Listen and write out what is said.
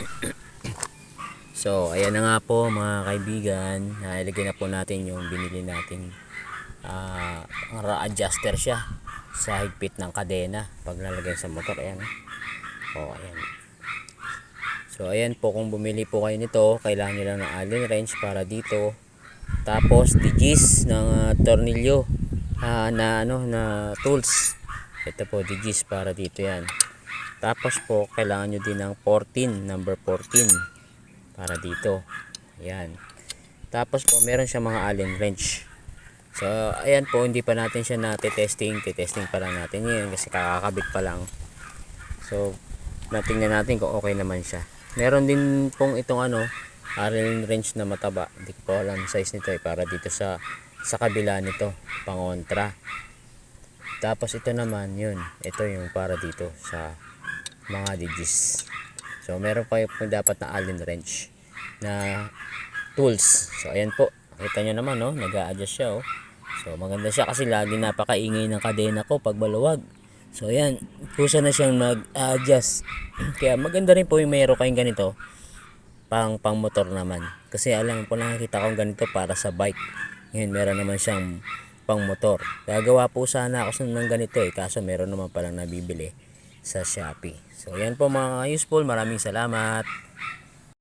So, ayan na nga po mga kaibigan. Nailagay na po natin yung binili nating ah ra adjuster siya sa higpit ng kadena pag lalagay sa motor. Ayan. Oh, ayan. So, ayan po kung bumili po kayo nito, kailangan nyo lang ng allen wrench para dito. Tapos, digis ng ah, tornilyo ah, na ano na tools. Ito po, digis para dito yan. Tapos po, kailangan nyo din ng 14, number 14 para dito. Ayan. Tapos po, meron siya mga allen wrench. So, ayan po, hindi pa natin siya na-testing. Testing pa lang natin yun kasi kakakabit pa lang. So, natingnan natin kung okay naman siya. Meron din pong itong ano, allen wrench na mataba. Hindi ko pa alam size nito eh, para dito sa sa kabila nito, pangontra. Tapos ito naman, yun. Ito yung para dito sa mga digis. So, meron pa yung dapat na allen wrench na tools. So, ayan po. Kita nyo naman, no? Nag-a-adjust siya, oh. So, maganda siya kasi lagi napakaingay ng kadena ko pag maluwag. So, ayan. Kusa na siyang mag-adjust. Kaya maganda rin po yung mayroon kayong ganito pang pang motor naman. Kasi alam po nakikita ko ganito para sa bike. Ngayon meron naman siyang pang motor. Gagawa po sana ako ng ganito eh. Kaso meron naman palang nabibili sa Shopee. So yan po mga useful. Maraming salamat.